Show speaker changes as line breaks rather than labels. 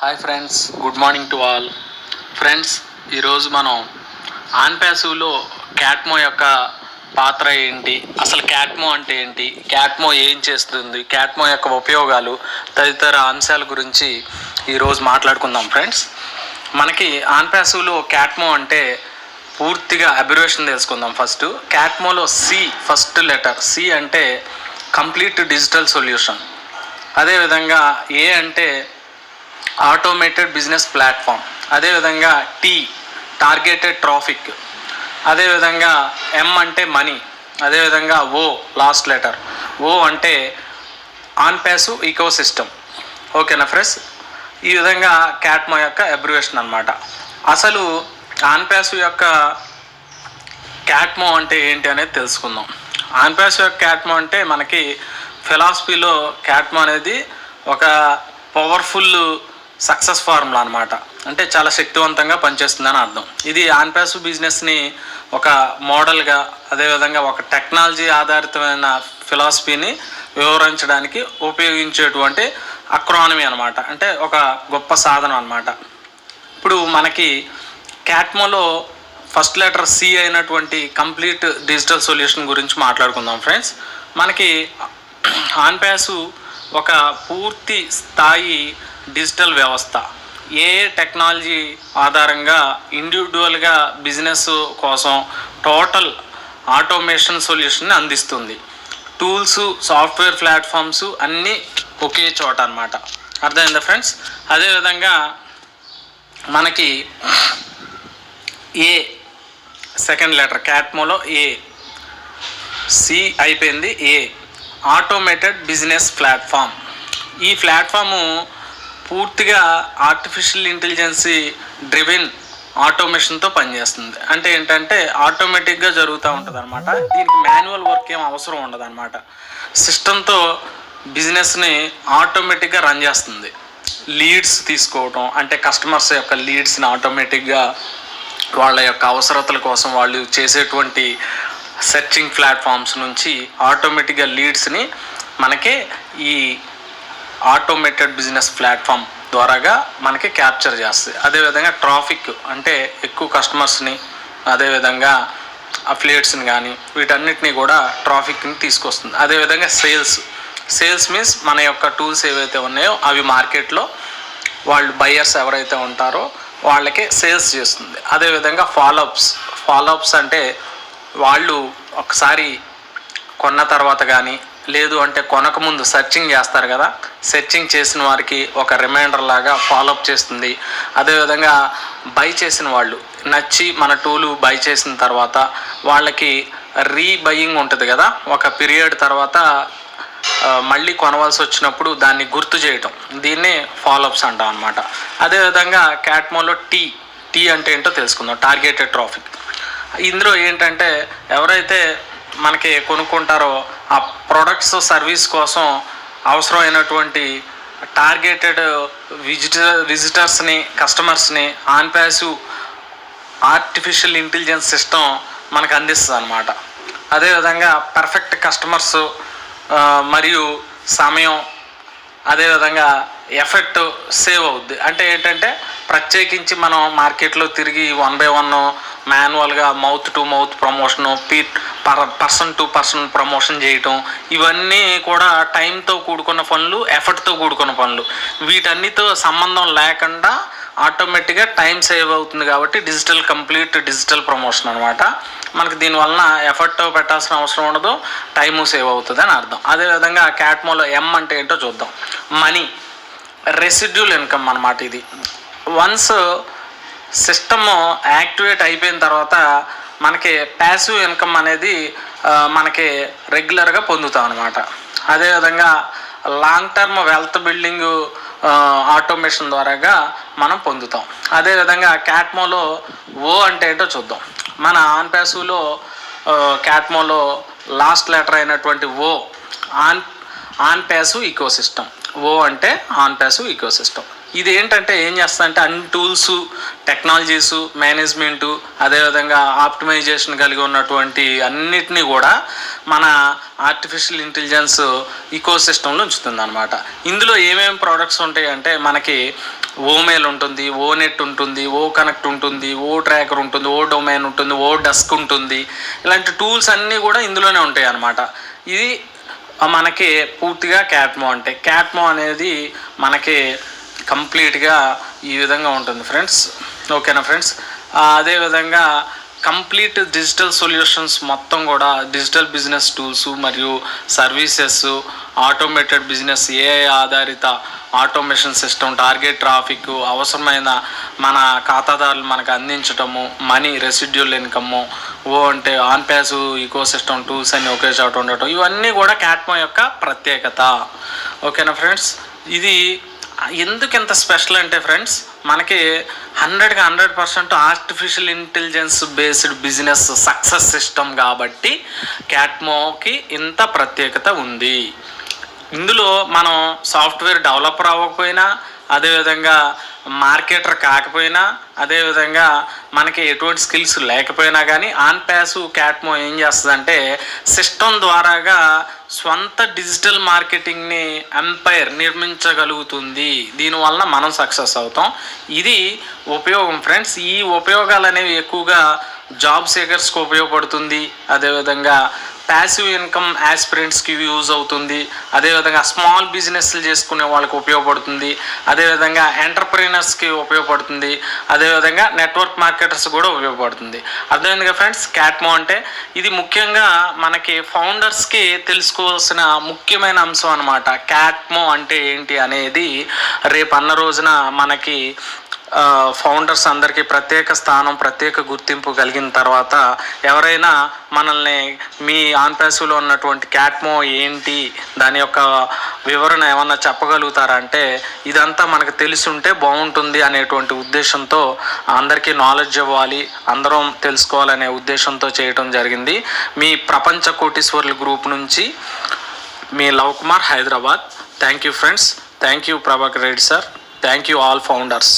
Hi friends good morning to all friends ఈరోజు మనం ఆన్పాసివ్లో క్యాట్మో యొక్క పాత్ర ఏంటి? అసలు క్యాట్మో అంటే ఏంటి? క్యాట్మో ఏం చేస్తుంది? క్యాట్మో యొక్క ఉపయోగాలు తదితర అంశాల గురించి ఈరోజు మాట్లాడుకుందాం ఫ్రెండ్స్ మనకి ఆన్పాసివ్లో క్యాట్మో అంటే పూర్తిగా అబ్రివేషన్ తెలుసుకుందాం ఫస్ట్ క్యాట్మోలో సి ఫస్ట్ లెటర్ సి అంటే కంప్లీట్ డిజిటల్ సొల్యూషన్ అదేవిధంగా ఏ అంటే ఆటోమేటెడ్ బిజినెస్ ప్లాట్ఫామ్ అదేవిధంగా టీ టార్గెటెడ్ ట్రాఫిక్ అదేవిధంగా ఎం అంటే మనీ అదేవిధంగా ఓ లాస్ట్ లెటర్ ఓ అంటే ఆన్ ప్యాసు ఈకో సిస్టమ్ ఓకేనా ఫ్రెండ్స్ ఈ విధంగా క్యాట్మో యొక్క అబ్రివేషన్ అనమాట అసలు ఆన్ ప్యాసు యొక్క క్యాట్మో అంటే ఏంటి అనేది తెలుసుకుందాం. ఆన్ ప్యాసు యొక్క క్యాట్మో అంటే మనకి ఫిలాసఫీలో క్యాట్మో అనేది ఒక పవర్ఫుల్ సక్సెస్ ఫార్ములా అనమాట అంటే చాలా శక్తివంతంగా పనిచేస్తుందని అర్థం. ఇది ఆన్ బిజినెస్ని ఒక మోడల్గా అదేవిధంగా ఒక టెక్నాలజీ ఆధారితమైన ఫిలాసఫీని వివరించడానికి ఉపయోగించేటువంటి అక్రానమీ అనమాట అంటే ఒక గొప్ప సాధనం అనమాట ఇప్పుడు మనకి క్యాట్మోలో ఫస్ట్ లెటర్ సి అయినటువంటి కంప్లీట్ డిజిటల్ సొల్యూషన్ గురించి మాట్లాడుకుందాం ఫ్రెండ్స్. మనకి ఆన్పాసు ఒక పూర్తి స్థాయి డిజిటల్ వ్యవస్థ. ఏ టెక్నాలజీ ఆధారంగా ఇండివిజువల్గా బిజినెస్ కోసం టోటల్ ఆటోమేషన్ సొల్యూషన్ని అందిస్తుంది. టూల్స్ సాఫ్ట్వేర్ ప్లాట్ఫామ్స్ అన్నీ ఒకే చోట అనమాట అర్థమైందా ఫ్రెండ్స్? అదేవిధంగా మనకి ఏ సెకండ్ లెటర్ క్యాట్మోలో ఏ సి అయిపోయింది ఏ ఆటోమేటెడ్ బిజినెస్ ప్లాట్ఫామ్. ఈ ప్లాట్ఫాము పూర్తిగా ఆర్టిఫిషియల్ ఇంటెలిజెన్సీ డ్రివెన్ ఆటోమేషన్తో పనిచేస్తుంది. అంటే ఏంటంటే ఆటోమేటిక్గా జరుగుతూ ఉంటుంది అనమాట దీనికి మాన్యువల్ వర్క్ ఏం అవసరం ఉండదు అనమాట సిస్టంతో బిజినెస్ని ఆటోమేటిక్గా రన్ చేస్తుంది. లీడ్స్ తీసుకోవటం అంటే కస్టమర్స్ యొక్క లీడ్స్ని ఆటోమేటిక్గా వాళ్ళ యొక్క అవసరతల కోసం వాళ్ళు చేసేటువంటి సెర్చింగ్ ప్లాట్ఫామ్స్ నుంచి ఆటోమేటిక్గా లీడ్స్ని మనకి ఈ ఆటోమేటెడ్ బిజినెస్ ప్లాట్ఫామ్ ద్వారాగా మనకి క్యాప్చర్ చేస్తుంది. అదేవిధంగా ట్రాఫిక్ అంటే ఎక్కువ కస్టమర్స్ని అదేవిధంగా అఫిలియేట్స్ని కానీ వీటన్నిటిని కూడా ట్రాఫిక్ని తీసుకొస్తుంది. అదేవిధంగా సేల్స్ సేల్స్ మీన్స్ మన యొక్క టూల్స్ ఏవైతే ఉన్నాయో అవి మార్కెట్లో వాళ్ళు బయ్యర్స్ ఎవరైతే ఉంటారో వాళ్ళకి సేల్స్ చేస్తుంది. అదేవిధంగా ఫాలోఅప్స్ ఫాలోఅప్స్ అంటే వాళ్ళు ఒకసారి కొన్న తర్వాత కానీ లేదు అంటే కొనక ముందు సెర్చింగ్ చేస్తారు కదా. సెర్చింగ్ చేసిన వారికి ఒక రిమైండర్ లాగా ఫాలోఅప్ చేస్తుంది. అదేవిధంగా బై చేసిన వాళ్ళు నచ్చి మన టూలు బై చేసిన తర్వాత వాళ్ళకి రీబయింగ్ ఉంటుంది కదా. ఒక పీరియడ్ తర్వాత మళ్ళీ కొనవలసి వచ్చినప్పుడు దాన్ని గుర్తు చేయటం. దీన్నే ఫాలోఅప్స్ అంటాం అనమాట అదేవిధంగా క్యాట్మోలో టీ టీ అంటే ఏంటో తెలుసుకుందాం. టార్గెటెడ్ ట్రాఫిక్ ఇందులో ఏంటంటే ఎవరైతే మనకి కొనుక్కుంటారో ఆ ప్రొడక్ట్స్ సర్వీస్ కోసం అవసరమైనటువంటి టార్గెటెడ్ విజిటర్ విజిటర్స్ని కస్టమర్స్ని on passive artificial intelligence system మనకు అందిస్తుంది అనమాట అదేవిధంగా పర్ఫెక్ట్ కస్టమర్స్ మరియు సమయం అదేవిధంగా ఎఫెక్ట్ సేవ్ అవుద్ది. అంటే ఏంటంటే ప్రత్యేకించి మనం మార్కెట్లో తిరిగి వన్ బై వన్ మాన్యువల్గా mouth to mouth promotion P per person to person promotion చేయటం ఇవన్నీ కూడా టైంతో కూడుకున్న పనులు ఎఫర్ట్తో కూడుకున్న పనులు. వీటన్నిటితో సంబంధం లేకుండా ఆటోమేటిక్గా టైం సేవ్ అవుతుంది కాబట్టి డిజిటల్ కంప్లీట్ డిజిటల్ ప్రమోషన్ అనమాట మనకి దీనివలన ఎఫర్ట్ పెట్టాల్సిన అవసరం ఉండదు టైము సేవ్ అవుతుంది అని అర్థం. అదేవిధంగా క్యాట్మోలో ఎం అంటే ఏంటో చూద్దాం. మనీ రెసిడ్యూల్ ఇన్కమ్ అనమాట ఇది. వన్స్ సిస్టమ్ యాక్టివేట్ అయిపోయిన తర్వాత మనకి ప్యాసివ్ ఇన్కమ్ అనేది మనకి రెగ్యులర్గా పొందుతాం అనమాట అదేవిధంగా long term wealth building automation ద్వారాగా మనం పొందుతాం. అదేవిధంగా క్యాట్మోలో ఓ అంటే ఏంటో చూద్దాం. మన ఆన్ ప్యాసివ్లో క్యాట్మోలో లాస్ట్ లెటర్ అయినటువంటి O on on passive eco system O అంటే ఆన్ ప్యాసివ్ ఈకో సిస్టమ్ ఇది ఏంటంటే ఏం చేస్తుందంటే అన్ని టూల్స్ టెక్నాలజీస్ మేనేజ్మెంటు అదేవిధంగా ఆప్టిమైజేషన్ కలిగి ఉన్నటువంటి అన్నిటినీ కూడా మన ఆర్టిఫిషియల్ ఇంటెలిజెన్స్ ఈకో సిస్టంలో ఉంచుతుంది అనమాట ఇందులో ఏమేమి ప్రోడక్ట్స్ ఉంటాయి అంటే మనకి ఓమెయిల్ ఉంటుంది ఓ నెట్ ఉంటుంది ఓ కనెక్ట్ ఉంటుంది ఓ ట్రాకర్ ఉంటుంది ఓ డొమైన్ ఉంటుంది ఓ డస్క్ ఉంటుంది. ఇలాంటి టూల్స్ అన్నీ కూడా ఇందులోనే ఉంటాయి అన్నమాట ఇది మనకి పూర్తిగా క్యాట్మో అంటే. క్యాట్మో అనేది మనకి కంప్లీట్గా ఈ విధంగా ఉంటుంది ఫ్రెండ్స్. ఓకేనా ఫ్రెండ్స్? అదేవిధంగా కంప్లీట్ డిజిటల్ సొల్యూషన్స్ మొత్తం కూడా డిజిటల్ బిజినెస్ టూల్స్ మరియు సర్వీసెస్ ఆటోమేటెడ్ బిజినెస్ ఏఐ ఆధారిత ఆటోమేషన్ సిస్టమ్ టార్గెట్ ట్రాఫిక్ అవసరమైన మన ఖాతాదారులు మనకు అందించటము మనీ రెసిడ్యూల్ ఇన్కమ్ ఓ అంటే on pass eco system tools అన్ని ఒకే చోట ఉండటం ఇవన్నీ కూడా క్యాట్మో యొక్క ప్రత్యేకత. ఓకేనా ఫ్రెండ్స్? ఇది ఎందుకు ఎంత స్పెషల్ అంటే ఫ్రెండ్స్ మనకి హండ్రెడ్కి hundred percent artificial intelligence based business success system కాబట్టి క్యాట్మోకి ఇంత ప్రత్యేకత ఉంది. ఇందులో మనం సాఫ్ట్వేర్ డెవలపర్ అవ్వకపోయినా అదేవిధంగా మార్కెటర్ కాకపోయినా అదేవిధంగా మనకి ఎటువంటి స్కిల్స్ లేకపోయినా కానీ ఆన్ ప్యాస్ క్యాట్మో ఏం చేస్తుందంటే సిస్టమ్ ద్వారాగా స్వంత డిజిటల్ మార్కెటింగ్ని ఎంపైర్ నిర్మించగలుగుతుంది. దీనివల్ల మనం సక్సెస్ అవుతాం. ఇది ఉపయోగం ఫ్రెండ్స్. ఈ ఉపయోగాలు అనేవి ఎక్కువగా జాబ్ సేకర్స్కి ఉపయోగపడుతుంది. అదేవిధంగా ప్యాసివ్ ఇన్కమ్ యాస్పిరెంట్స్కి యూజ్ అవుతుంది. అదేవిధంగా స్మాల్ బిజినెస్లు చేసుకునే వాళ్ళకి ఉపయోగపడుతుంది. అదేవిధంగా ఎంటర్ప్రీనర్స్కి ఉపయోగపడుతుంది. అదేవిధంగా నెట్వర్క్ మార్కెటర్స్ కూడా ఉపయోగపడుతుంది. అర్థమైందిగా ఫ్రెండ్స్ క్యాట్మో అంటే ఇది ముఖ్యంగా మనకి ఫౌండర్స్కి తెలుసుకోవాల్సిన ముఖ్యమైన అంశం అనమాట క్యాట్మో అంటే ఏంటి అనేది రేపు అన్న రోజున మనకి ఫౌండర్స్ అందరికీ ప్రత్యేక స్థానం ప్రత్యేక గుర్తింపు కలిగిన తర్వాత ఎవరైనా మనల్ని మీ ఆన్పాసులో ఉన్నటువంటి క్యాట్మో ఏంటి దాని యొక్క వివరణ ఏమన్నా చెప్పగలుగుతారంటే ఇదంతా మనకు తెలిసి ఉంటే బాగుంటుంది అనేటువంటి ఉద్దేశంతో అందరికీ నాలెడ్జ్ ఇవ్వాలి అందరం తెలుసుకోవాలనే ఉద్దేశంతో చేయటం జరిగింది. మీ ప్రపంచ కోటీశ్వర్ల గ్రూప్ నుంచి మీ Love Kumar Hyderabad. Thank you friends thank you Prabhakar Reddy sir. Thank you all founders